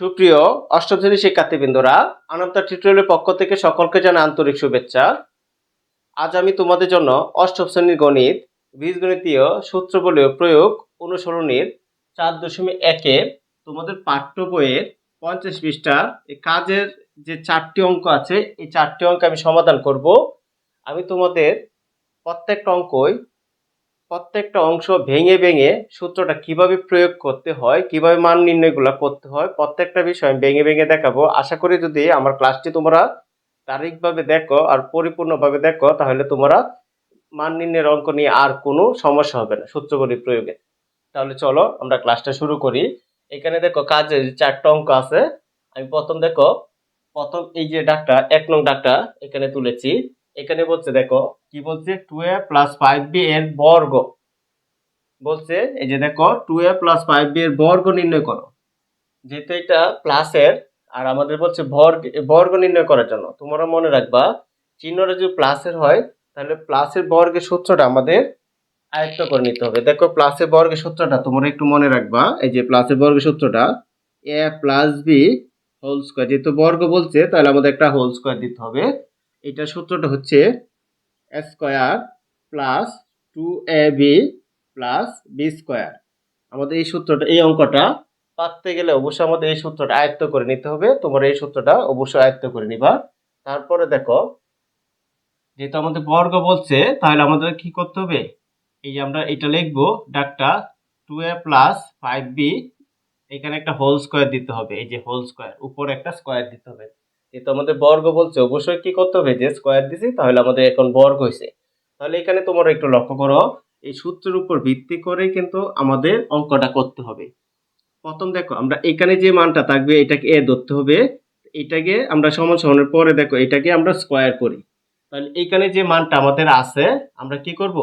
সুপ্রিয় অষ্টম শ্রেণির শিক্ষার্থীবৃন্দরা, আনন্দ টিউটোরিয়ালের পক্ষ থেকে সকলকে জানাই আন্তরিক শুভেচ্ছা। আজ আমি তোমাদের জন্য অষ্টম শ্রেণির গণিত, বীজগণিতীয় সূত্রবলীয় প্রয়োগ অনুসরণের চার দশমিক একের তোমাদের পাঠ্য বইয়ের পঞ্চাশ পৃষ্ঠা, এই কাজের যে চারটি অঙ্ক আছে, এই চারটি অঙ্ক আমি সমাধান করব। আমি তোমাদের প্রত্যেকটা অঙ্কই প্রত্যেকটা অংশ ভেঙে ভেঙে সূত্রটা কীভাবে প্রয়োগ করতে হয়, কীভাবে মান নির্ণয়গুলো করতে হয়, প্রত্যেকটা বিষয় ভেঙে ভেঙে দেখাবো। আশা করি যদি আমার ক্লাসটি তোমরা তারিখভাবে দেখো আর পরিপূর্ণভাবে দেখো, তাহলে তোমরা মান নির্ণয়ের অঙ্ক নিয়ে আর কোনো সমস্যা হবে না সূত্রগুলি প্রয়োগে। তাহলে চলো আমরা ক্লাসটা শুরু করি। এখানে দেখো কাজের চারটা অঙ্ক আছে। আমি প্রথম দেখো, প্রথম এই যে ডাকটা এক নং ডাকটা এখানে তুলেছি। এখানে বলছে, দেখো, কি বলছে? Two A plus five B এর বর্গ। বলছে, এই যে দেখো two A plus five B এর বর্গ নির্ণয় করো। যেহেতু এটা প্লাসের আর আমাদের বলছে বর্গ বর্গ নির্ণয় করার জন্য। তোমরা মনে রাখবা, চিহ্নটা যদি প্লাসের হয়, তাহলে প্লাসের বর্গের সূত্রটা আমাদের আয়ত্ত করে নিতে হবে। দেখো প্লাসের বর্গের সূত্রটা, তোমরা একটু মনে রাখবা, এই যে প্লাসের বর্গের সূত্রটা A plus B whole square যেহেতু বর্গ বলছে, তাহলে আমাদের একটা হোল স্কোয়ার দিতে হবে। এটা সূত্রটা হচ্ছে square plus two A B plus B square. আমাদের এই সূত্রটা, এই অঙ্কটা পারতে গেলে অবশ্যই আমাদের এই সূত্রটা আয়ত্ত করে নিতে হবে। তোমরা এই সূত্রটা অবশ্যই আয়ত্ত করে নিবা। তারপরে দেখো, যেহেতু আমাদের বর্গ বলছে, তাহলে আমাদের কি করতে হবে? এই যে আমরা এটা লিখব, ডাকটা two A plus five B, এখানে একটা হোল স্কোয়ার দিতে হবে। এই যে হোল স্কোয়ার, উপরে একটা স্কোয়ার দিতে হবে। যেহেতু আমাদের বর্গ বলছে, অবশ্যই কি করতে হবে? যে স্কোয়ার দিছি, তাহলে আমাদের এখন বর্গ হয়েছে তাহলে এখানে তোমরা একটু লক্ষ্য করো, এই সূত্রের উপর ভিত্তি করে কিন্তু আমাদের অঙ্কটা করতে হবে। প্রথম দেখো, আমরা এখানে যে মানটা থাকবে, এটাকে এ ধরতে হবে, এটাকে আমরা সমান সমানের পরে দেখো, এটাকে আমরা স্কোয়ার করি। তাহলে এখানে যে মানটা আমাদের আছে, আমরা কি করব?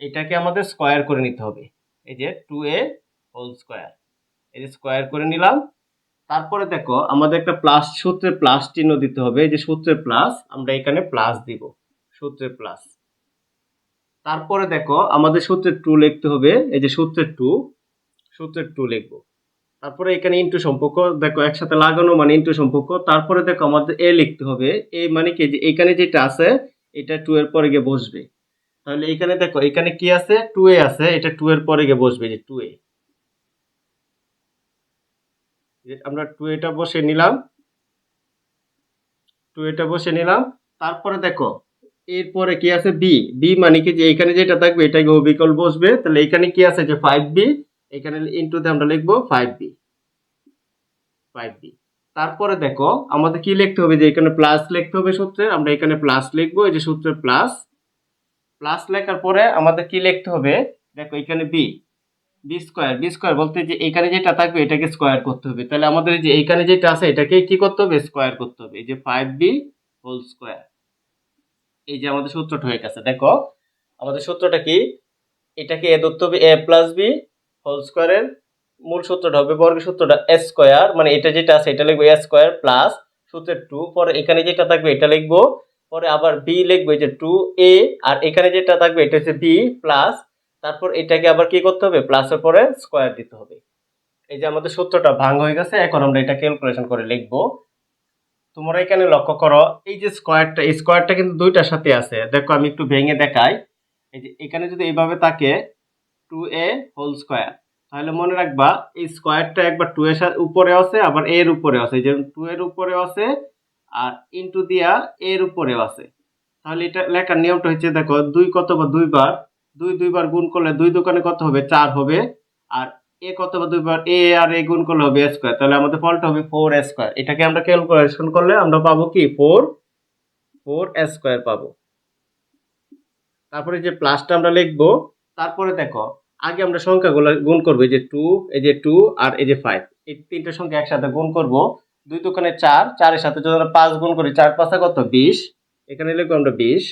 এটাকে আমাদের স্কোয়ার করে নিতে হবে। এই যে টু এ হোল স্কোয়ার এই যে স্কোয়ার করে নিলাম তারপরে দেখো, আমাদের একটা প্লাস সূত্রে প্লাস চিহ্ন দিতে হবে। যে সূত্রে প্লাস আমরা এখানে প্লাস দিব। সূত্রে প্লাস তারপরে দেখো, আমাদের সূত্রের টু লিখতে হবে। এই যে সূত্রের টু সূত্রের টু লিখব। তারপরে এখানে ইন্টু সম্পর্ক, দেখো, একসাথে লাগানো মানে ইন্টু সম্পর্ক। তারপরে দেখো, আমাদের এ লিখতে হবে। এ মানে কি? যে এখানে যেটা আছে, এটা টু এর পরে গিয়ে বসবে। তাহলে এখানে দেখো, এখানে কি আছে? টু এ আছে। এটা টু এর পরে গিয়ে বসবে যে টু এ আমরা টু এটা বসে নিলাম। টু এটা বসে নিলাম। তারপরে দেখো, এরপরে কি আছে বি বি মানে কি যে এখানে যেটা থাকবে এটাকে অবিকল বসবে। তাহলে এখানে কি আছে যে ফাইভ বি এখানে ইন্টুতে আমরা লিখব ফাইভ বি ফাইভ বি তারপরে দেখো, আমাদের কি লিখতে হবে যে এখানে প্লাস লিখতে হবে সূত্রে? আমরা এখানে প্লাস লিখব, এই যে সূত্রে প্লাস প্লাস লেখার পরে আমাদের কি লিখতে হবে? দেখো এখানে B B square B square বলতে যে এখানে যেটা থাকবে এটাকে স্কোয়ার করতে হবে। তাহলে আমাদের যে এখানে যেটা আছে এটাকে কি করতে হবে? স্কোয়ার করতে হবে। এই যে ফাইভ বি হোল স্কোয়ার এই যে আমাদের সূত্রটা হয়ে গেছে। দেখো, আমাদের সূত্রটা কি? এটাকে এ ধরতে হবে এ প্লাস বি হোল স্কোয়ারের মূল সূত্রটা হবে বর্গের সূত্রটা এ স্কোয়ার মানে এটা যেটা আছে এটা লিখব এ স্কোয়ার প্লাস সূত্রের টু পরে এখানে যেটা থাকবে এটা লিখব, পরে আবার বি লিখব এই যে টু এ আর এখানে যেটা থাকবে এটা হচ্ছে বি প্লাস তারপর এটাকে আবার কি করতে হবে? প্লাসের পরে স্কোয়ার দিতে হবে। এই যে আমাদের সূত্রটা ভাঙ হয়ে গেছে, এখন আমরা এটা ক্যালকুলেশন করে লিখব। তোমরা এখানে লক্ষ্য করো, এই যে স্কোয়ারটা এই স্কোয়ারটা কিন্তু দুইটার সাথে আছে। দেখো, আমি একটু ভেঙে দেখাই। এই যে এখানে যদি এইভাবে থাকে টু এ হোল স্কোয়ার তাহলে মনে রাখবা, এই স্কোয়ারটা একবার টু এর উপরে আছে, আবার এর উপরে আছে। যে টু এর উপরে আছে, আর ইন্টু দিয়া এর উপরেও আছে। তাহলে এটা লেখার নিয়মটা হচ্ছে, দেখো, দুই কত বা দুইবার দুই দুইবার গুণ করলে দুই দোকানে কত হবে? চার হবে। আর এ কত দুইবার এ আর এ গুণ করলে হবে স্কোয়ার। তাহলে আমাদের ফলটা হবে ফোর স্কোয়ার। এটাকে আমরা ক্যালকুলেশন করলে আমরা পাবো কি? ফোর ফোর স্কোয়ার পাবো। তারপরে যে প্লাসটা আমরা লিখব, তারপরে দেখো, আগে আমরা সংখ্যাগুলো গুণ করব, এই যে টু, এই যে টু আর এই যে ফাইভ এই তিনটে সংখ্যা একসাথে গুণ করব। দুই দোকানে চার, চারের সাথে যদি আমরা পাঁচ গুণ করি, চার পাঁচা কত? বিশ। এখানে লিখব আমরা বিশ।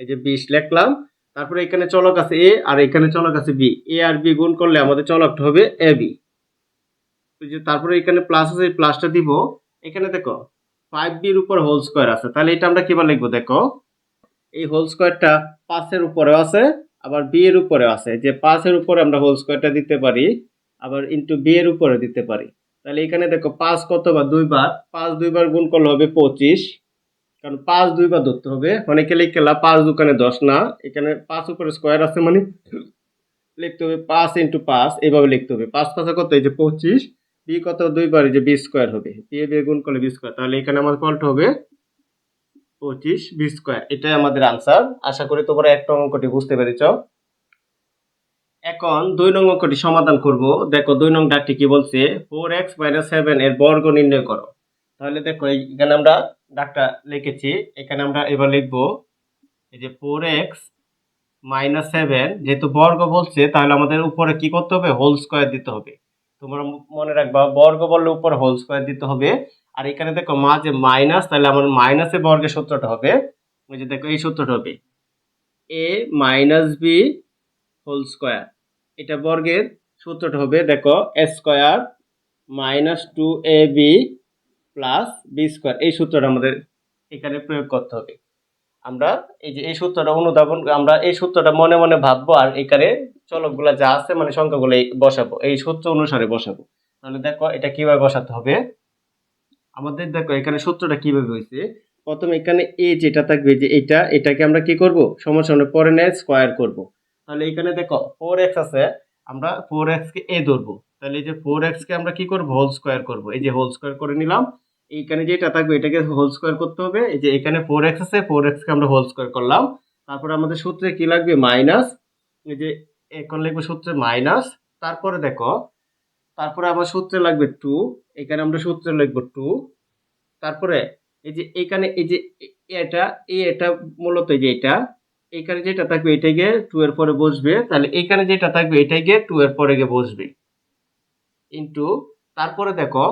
এই যে বিশ লিখলাম। তারপরে এখানে চলক আছে এ আর এখানে চলক আছে বি এ আর বি গুণ করলে আমাদের চলকটা হবে এ বি তারপরে এখানে প্লাস আছে প্লাসটা দিব। এখানে দেখো ফাইভ বির উপর হোল স্কোয়ার আছে। তাহলে এটা আমরা কীভাবে লিখব? দেখো, এই হোল স্কোয়ারটা পাঁচের উপরেও আছে, আবার বি এর উপরে আছে। যে পাঁচের উপরে আমরা হোল স্কোয়ারটা দিতে পারি, আবার ইন্টু বি এর উপরে দিতে পারি। তাহলে এখানে দেখো, পাঁচ কত বা দুইবার পাঁচ দুইবার গুণ করলে হবে পঁচিশ। কারণ পাঁচ দুইবার ধরতে হবে। অনেকে লিখলা পাঁচ দোকানে দশ না, এখানে পাঁচ উপরে স্কোয়ার আছে মানে লিখতে হবে পাঁচ ইন্টু পাঁচ, এইভাবে লিখতে হবে। পাঁচ পাঁচে কত? এই যে পঁচিশ, বি কত? দুইবার এই যে বি স্কোয়ার হবে। এ বি গুণ করলে বি স্কোয়ার তাহলে এখানে আমার ফলটা হবে পঁচিশ বি স্কোয়ার এটাই আমাদের আনসার আশা করি তোমরা একটা অঙ্কটি বুঝতে পেরেছ। এখন দুই নং অঙ্কটি সমাধান করব। দেখো দুই নং ডাকটি কি বলছে? ফোর এক্স মাইনাস সেভেন এর বর্গ নির্ণয় করো। তাহলে দেখো এখানে আমরা ডাকটা লিখেছি। এখানে আমরা এবার লিখব, এই যে ফোর এক্স মাইনাস সেভেন যেহেতু বর্গ বলছে, তাহলে আমাদের উপরে কি করতে হবে? হোল স্কোয়ার দিতে হবে। তোমরা মনে রাখবা, বর্গ বললে উপরে হোল স্কোয়ার দিতে হবে। আর এখানে দেখো মাঝে মাইনাস তাহলে আমার মাইনাসে বর্গের সূত্রটা হবে। ওই যে দেখো, এই সূত্রটা হবে A minus B whole square এটা বর্গের সূত্রটা হবে, দেখো A square minus two A B plus B square এই সূত্রটা আমাদের এখানে প্রয়োগ করতে হবে। আমরা এই যে এই সূত্রটা অনুধাবন, আমরা এই সূত্রটা মনে মনে ভাববো আর এখানে চলকগুলা যা আছে মানে সংখ্যাগুলো বসাবো। এই সূত্র অনুসারে বসাবো। তাহলে দেখো এটা কীভাবে বসাতে হবে। আমাদের দেখো এখানে সূত্রটা কীভাবে হয়েছে। প্রথমে এখানে এ যেটা থাকবে যে এটা, এটাকে আমরা কি করব? সমসামনে পরে নেয় স্কোয়ার করব। তাহলে এখানে দেখো ফোর এক্স আছে, আমরা ফোর এক্স কে এ ধরবো। তাহলে এই যে ফোর এক্সকে আমরা কি করব? হোল স্কোয়ার করব। এই যে হোল স্কোয়ার করে নিলাম। এইখানে যেটা থাকবে, এটাকে হোল স্কোয়ার করতে হবে। এই যে এখানে ফোর এক্স আছে ফোর এক্স কে আমরা হোল স্কোয়ার করলাম। তারপরে আমাদের সূত্রে কি লাগবে? মাইনাস এই যে এখন লিখব সূত্রে মাইনাস তারপরে দেখো, তারপরে আবার সূত্রে লাগবে টু এখানে আমরা সূত্রে লিখব টু তারপরে এই যে এখানে, এই যে এটা, এই এটা মূলত যে এটা, এখানে যেটা থাকবে এটা গিয়ে টু এর পরে বসবে। তাহলে এখানে যেটা থাকবে এটা গিয়ে টু এর পরে গিয়ে বসবে। ইন্টু তারপরে দেখো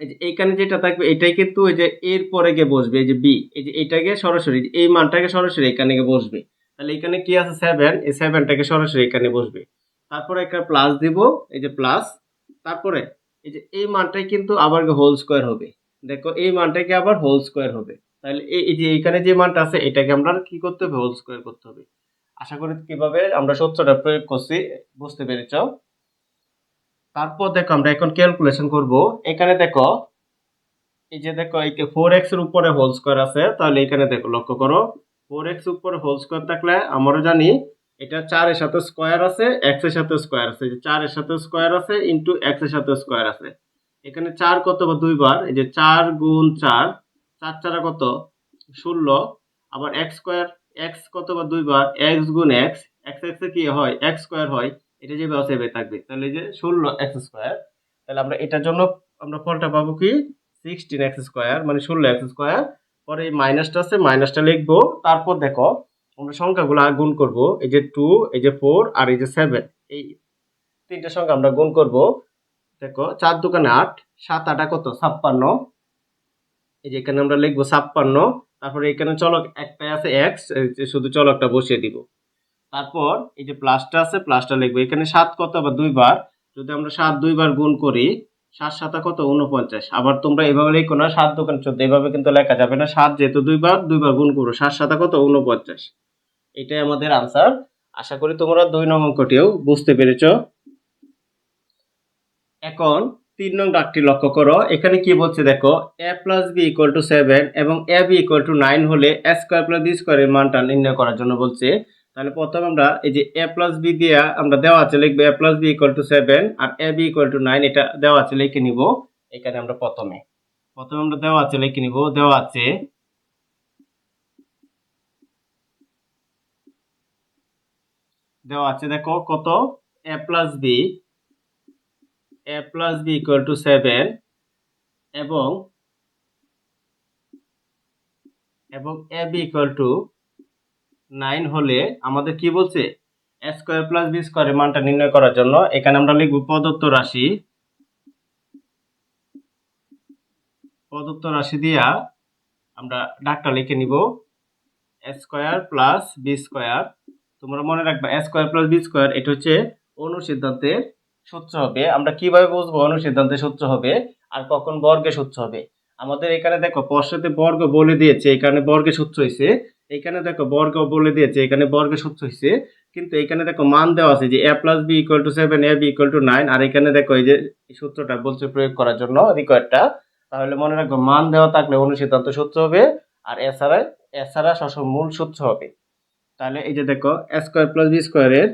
এই যে এইখানে যেটা থাকবে, এটাই কিন্তু এই যে এর পরে গিয়ে বসবে, এই যে বি এই যে এটাকে সরাসরি, এই মানটাকে সরাসরি এখানে গিয়ে বসবে। তাহলে এখানে কি আছে? সেভেন এই সেভেনটাকে সরাসরি এখানে বসবে। তারপরে একটা প্লাস দিব, এই যে প্লাস তারপরে এই যে এই মানটাই কিন্তু আবার হোল স্কোয়ার হবে। দেখো, এই মানটাকে আবার হোল স্কোয়ার হবে। তাহলে এই এই যে এখানে যে মানটা আছে, এটাকে আমরা কি করতে হবে? হোল স্কোয়ার করতে হবে। আশা করি কীভাবে আমরা সূত্রটা প্রয়োগ করছি, বুঝতে পেরেছ? তারপর দেখো আমরা এখন ক্যালকুলেশন করব। এখানে দেখো, এই যে দেখো, এই ফোর এক্সের উপরে হোল স্কোয়ার আছে, তাহলে এখানে দেখো, লক্ষ্য করো ফোর এক্স উপরে হোল স্কোয়ার থাকলে আমরা জানি এটা চারের সাথে স্কোয়ার আছে এক্সের সাথে স্কোয়ার আছে। চারের সাথে স্কোয়ার আছে ইন্টু এক্সের সাথে স্কোয়ার আছে। এখানে চার কত বা দুইবার এই যে চার গুণ চার চার চারা কত? ষোলো। আবার এক্স স্কোয়ার এক্স কত বা দুইবার এক্স গুণ এক্স এক্স এক্স কি হয়? এক্স স্কোয়ার হয়। এটা যে সেভে থাকবে, তাহলে এই যে ষোলো এক্স স্কোয়ার তাহলে আমরা এটার জন্য আমরা ফলটা পাবো কি? সিক্সটিন এক্স স্কোয়ার মানে ষোলো এক্স স্কোয়ার পরে এই মাইনাসটা আছে মাইনাসটা লিখব। তারপর দেখো, আমরা সংখ্যাগুলো গুণ করব, এই যে টু এই যে ফোর আর এই যে সেভেন এই তিনটা সংখ্যা আমরা গুণ করব। দেখো, চার দোকানে আট, সাত আটা কত? ছাপ্পান্ন। এই যে এখানে আমরা লিখব ছাপ্পান্ন। তারপরে এখানে চলক একটাই আছে এক্স শুধু চলকটা বসিয়ে দিব। তারপর এই যে প্লাসটা আছে, প্লাসটা লিখব। এখানে সাত কত? আবার দুইবার যদি আমরা সাত দুইবার গুণ করি, সাত সাতা কত? উনপঞ্চাশ আবার তোমরা এভাবে লিখো না, সাত দোকান চোদ্দ, এভাবে কিন্তু লেখা যাবে না। সাত যেহেতু দুইবার দুইবার গুণ করো। সাত সাতা কত? উনপঞ্চাশ এটাই আমাদের আনসার আশা করি তোমরা দুই নং অঙ্কটিও বুঝতে পেরেছ। এখন তিন নং ডাকটি লক্ষ্য করো। এখানে কি বলছে দেখো A plus B equal to seven এবং A B equal to nine হলে এ স্কোয়ার প্লাস বি স্কোয়ারের মানটা নির্ণয় করার জন্য বলছে তাহলে প্রথমে আমরা এই যে এ প্লাস বি দিয়ে আমরা দেওয়া আছে, লিখব A plus B equal to seven R A B equal to nine এটা দেওয়া আছে, লিখে নিব। এখানে আমরা প্রথমে প্রথমে আমরা দেওয়া আছে, লিখে নিব, দেওয়া আছে দেওয়া আছে, দেখো কত? A plus B A plus B equal to seven এবং এবং A B equal to nine হলে আমাদের কি বলছে? এ স্কোয়ার প্লাস বি স্কোয়ারের মানটা নির্ণয় করার জন্য এখানে আমরা লিখব প্রদত্ত রাশি। প্রদত্ত রাশি দিয়া আমরা ডাকটা লিখে নিব। স্কোয়ার প্লাস বি স্কোয়ার তোমরা মনে রাখবা স্কোয়ার প্লাস বি স্কোয়ার এটা হচ্ছে অনুসিদ্ধান্তের সূত্র হবে। আমরা কীভাবে বুঝব অনুসিদ্ধান্তের সূত্র হবে? আর কখন বর্গের সূত্র হবে? আমাদের এখানে দেখো, পশ্চাতে বর্গ বলে দিয়েছে এখানে বর্গের সূত্র হয়েছে এখানে দেখো, বর্গ বলে দিয়েছে, এখানে বর্গের সূত্র হয়েছে কিন্তু এখানে দেখো, মান দেওয়া আছে যে A plus B equal to seven A B equal to nine আর এখানে দেখো, এই যে সূত্রটা বলছে প্রয়োগ করার জন্য রিকোয়ারটা তাহলে মনে রাখব মান দেওয়া থাকলে অনুসিদ্ধান্ত সূত্র হবে, আর এছাড়া এছাড়া সবসময় মূল সূত্র হবে। তাহলে এই যে দেখো এ স্কোয়ার প্লাস বি স্কোয়ারের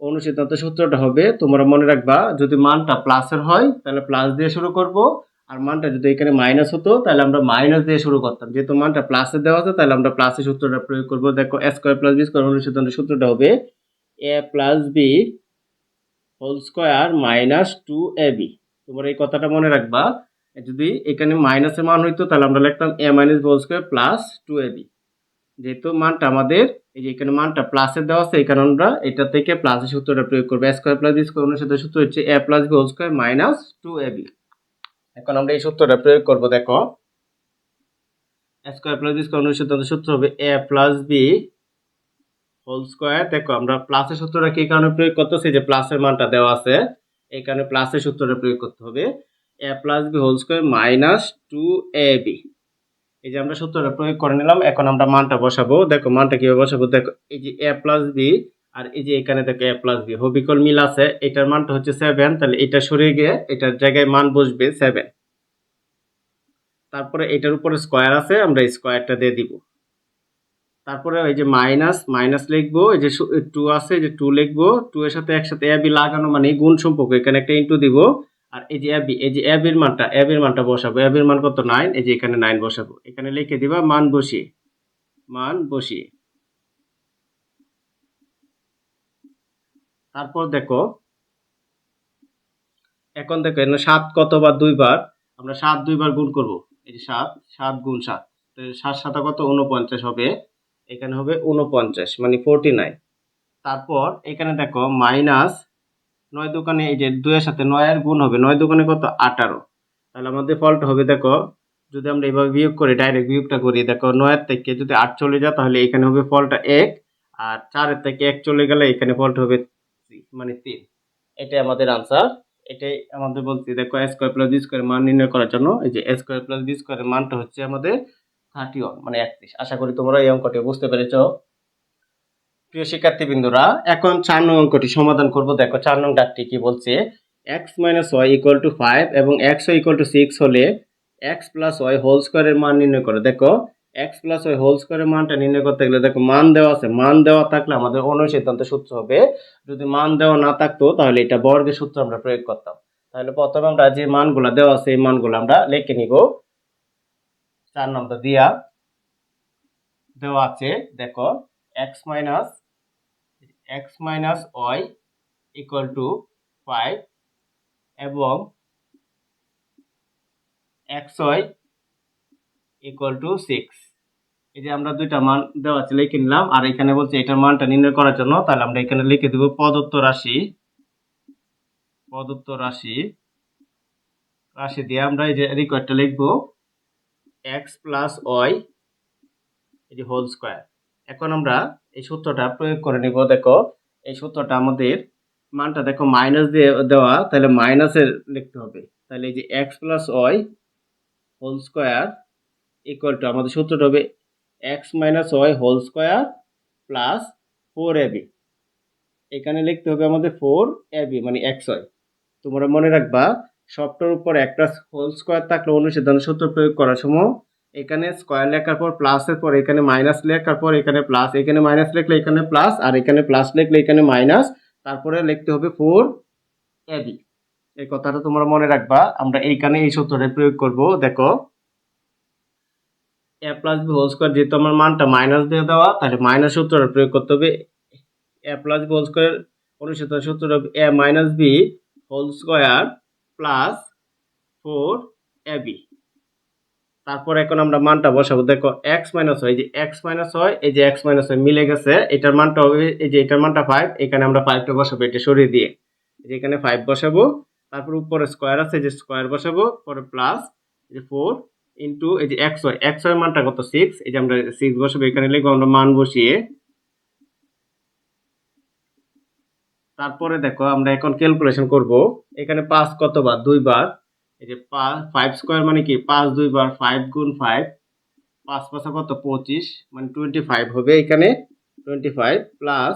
অনুসিদ্ধান্ত সূত্রটা হবে। তোমরা মনে রাখবা, যদি মানটা প্লাসের হয়, তাহলে প্লাস দিয়ে শুরু করব। আর মানটা যদি এখানে মাইনাস হতো, তাহলে আমরা মাইনাস দিয়ে শুরু করতাম। যেহেতু মানটা প্লাসে দেওয়া আছে, তাহলে আমরা প্লাসের সূত্রটা প্রয়োগ করব। দেখো A square plus B square অনুসিদ্ধান্ত সূত্রটা হবে A plus B whole square minus two A B তোমরা এই কথাটা মনে রাখবা যদি এখানে মাইনাসের মান হইতো, তাহলে আমরা লিখতাম A minus whole square plus two A B যেহেতু মানটা আমাদের, এই যে এখানে মানটা প্লাসে দেওয়া আছে, এই কারণে আমরা এটা থেকে প্লাসের সূত্রটা প্রয়োগ করব। স্কোয়ার প্লাস বি স্কোয়ার অনুসারে সূত্র হচ্ছে A plus B whole square minus two A B এখন আমরা এই সূত্রটা প্রয়োগ করব, দেখো। স্কোয়ার প্লাস বি স্কোয়ার অনুসারে সূত্র হবে A plus B whole square দেখো, আমরা প্লাসের সূত্রটা কি কারণে প্রয়োগ করতেছি? যে প্লাসের মানটা দেওয়া আছে, এই কারণে প্লাসের সূত্রটা প্রয়োগ করতে হবে। A plus B whole square minus two A B এই যে আমরা সূত্রটা প্রয়োগ করে নিলাম, এখন আমরা মানটা বসাবো। দেখো, মানটা কীভাবে বসাবো? দেখো, এই যে এ প্লাস বি আর এই যে এখানে দেখো এ প্লাস বি হবিকল মিল আছে, এটার মানটা হচ্ছে সেভেন তাহলে এটা সরিয়ে গিয়ে এটার জায়গায় মান বসবে সেভেন তারপরে এটার উপরে স্কোয়ার আছে, আমরা স্কোয়ারটা দিয়ে দিব। তারপরে এই যে মাইনাস মাইনাস লিখব, এই যে টু আছে যে টু লিখব টু এর সাথে একসাথে এ বি লাগানো মানে গুণ সম্পর্ক, এখানে একটা ইন্টু দিব। আর এই যে এবি এই যে এবির মানটা এবির মানটা বসাবো এবির মান কত? নাইন এই যে এখানে নাইন বসাবো। এখানে লিখে দিবা মান বসিয়ে মান বসিয়ে। তারপর দেখো, এখন দেখো, এখানে সাত কতবার দুইবার আমরা সাত দুইবার গুণ করব। এই যে সাত সাত গুণ সাত। সাত সাতা কত? উনপঞ্চাশ হবে। এখানে হবে উনপঞ্চাশ মানে ফোরটি নাইন তারপর এখানে দেখো মাইনাস নয় দোকানে, এই যে দুইয়ের সাথে নয়ের গুণ হবে, নয় দোকানে কত? আঠারো। তাহলে আমাদের ফলটা হবে, দেখো, যদি আমরা এইভাবে বিয়োগ করি ডাইরেক্ট বিয়োগটা করি, দেখো, নয়ের থেকে যদি আট চলে যায়, তাহলে এখানে হবে ফলটা এক, আর চারের থেকে এক চলে গেলে এখানে ফলটা হবে মানে তিন। এটাই আমাদের আনসার এটাই আমাদের বলছি দেখো A square plus B square মান নির্ণয় করার জন্য, এই যে এ স্কোয়ার প্লাস বি স্কোয়ারের মানটা হচ্ছে আমাদের থার্টি ওয়ান মানে একত্রিশ। আশা করি তোমরা এই অঙ্কটি বুঝতে পেরেছ। প্রিয় শিক্ষার্থীবৃন্দরা, এখন চার নং অঙ্কটি সমাধান করব। দেখো, চার নং ডাকটি কি বলছে? X minus Y equal to five এবং X Y equal to six হলে এক্স প্লাস ওয়াই হোল স্কোয়ারের মান নির্ণয় করো। দেখো এক্স প্লাস ওই হোল স্কোয়ারের মানটা নির্ণয় করতে গেলে দেখো মান দেওয়া আছে। মান দেওয়া থাকলে আমাদের অনুসিদ্ধান্ত সূত্র হবে। যদি মান দেওয়া না থাকতো, তাহলে এটা বর্গের সূত্র আমরা প্রয়োগ করতাম। তাহলে প্রথমে আমরা যে মানগুলো দেওয়া আছে, এই মানগুলো আমরা লিখে নিব। চার নম্বর দিয়া দেওয়া আছে, দেখো X minus X minus Y equal to five এবং X Y equal to six এই যে আমরা দুইটা মান দেওয়া আছে, লিখে নিলাম। আর এখানে বলছে এটার মানটা নির্ণয় করার জন্য, তাহলে আমরা এখানে লিখে দেব প্রদত্ত রাশি। প্রদত্ত রাশি। রাশি দিয়ে আমরা এই যে রিকোয়ারটা লিখব। এক্স প্লাস ওয়াই এই যে হোল স্কোয়ার এখন আমরা এই সূত্রটা প্রয়োগ করে নিব। দেখো, এই সূত্রটা আমাদের মানটা দেখো মাইনাস দিয়ে দেওয়া, তাহলে মাইনাসের লিখতে হবে। তাহলে এই যে X plus Y whole square equal to আমাদের সূত্রটা হবে X minus Y whole square plus four AB এখানে লিখতে হবে আমাদের ফোর এবি মানে এক্স ওয়াই তোমরা মনে রাখবা, সবটার উপর একটা হোল স্কোয়ার থাকলে অনুসিদ্ধান্ত সূত্র প্রয়োগ করার সময় এখানে স্কোয়ার লেখার পর প্লাসের পর, এখানে মাইনাস লেখার পর এখানে প্লাস এখানে মাইনাস লিখলে এখানে প্লাস আর এখানে প্লাস লিখলে এখানে মাইনাস তারপরে লিখতে হবে ফোর এবি এই কথাটা তোমরা মনে রাখবা, আমরা এইখানে এই সূত্রটা প্রয়োগ করব, দেখো। A plus B whole square যেহেতু আমার মানটা মাইনাস দিয়ে দেওয়া, তাহলে মাইনাস সূত্রটা প্রয়োগ করতে হবে A plus B whole square অনুসূত্র সূত্র A minus B whole square plus four AB তারপর এখন আমরা মানটা বসাবো। দেখো এক্স মাইনাস হয় যে এক্স মাইনাস হয় এই যে এক্স মাইনাস হয় মিলে গেছে, এটার মানটা হবে, এই যে এটার মানটা ফাইভ এখানে আমরা ফাইভটা বসাবো, এটা সরিয়ে দিয়ে। এখানে ফাইভ বসাবো, তারপর উপরে স্কোয়ার আছে যে স্কোয়ার বসাবো, পরে প্লাস যে ফোর ইন্টু এই যে এক্স হয় মানটা কত? সিক্স এই যে আমরা সিক্স বসাবো, এখানে লিখব আমরা মান বসিয়ে। তারপরে দেখো, আমরা এখন ক্যালকুলেশন করব। এখানে পাঁচ কতবার? দুইবার। এই যে পাঁচ ফাইভ স্কোয়ার মানে কি? পাঁচ, দুইবার ফাইভ গুণ ফাইভ পাঁচ পাঁচা কত? পঁচিশ। মানে টোয়েন্টি ফাইভ হবে এখানে। টোয়েন্টি ফাইভ প্লাস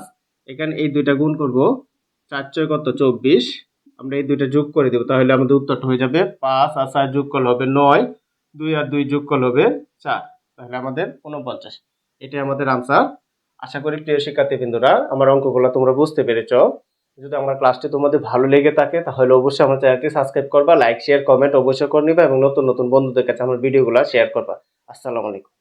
এখানে এই দুইটা গুণ করব। চার ছয় কত? চব্বিশ। আমরা এই দুইটা যোগ করে দেবো, তাহলে আমাদের উত্তরটা হয়ে যাবে পাঁচ, আর চার যোগ করলে হবে নয়। দুই আর দুই যোগ করলে হবে চার। তাহলে আমাদের উনপঞ্চাশ। এটাই আমাদের আনসার আশা করি প্রিয় শিক্ষার্থীবৃন্দরা, আমার অঙ্কগুলো তোমরা বুঝতে পেরেছ। যদি আমার ক্লাসটি তোমাদের ভালো লেগে থাকে, তাহলে অবশ্যই আমার চ্যানেলটি সাবস্ক্রাইব করবা লাইক শেয়ার কমেন্ট অবশ্যই করে নিবা এবং নতুন নতুন বন্ধুদের কাছে আমার ভিডিওগুলো শেয়ার করবা। আসসালামু আলাইকুম।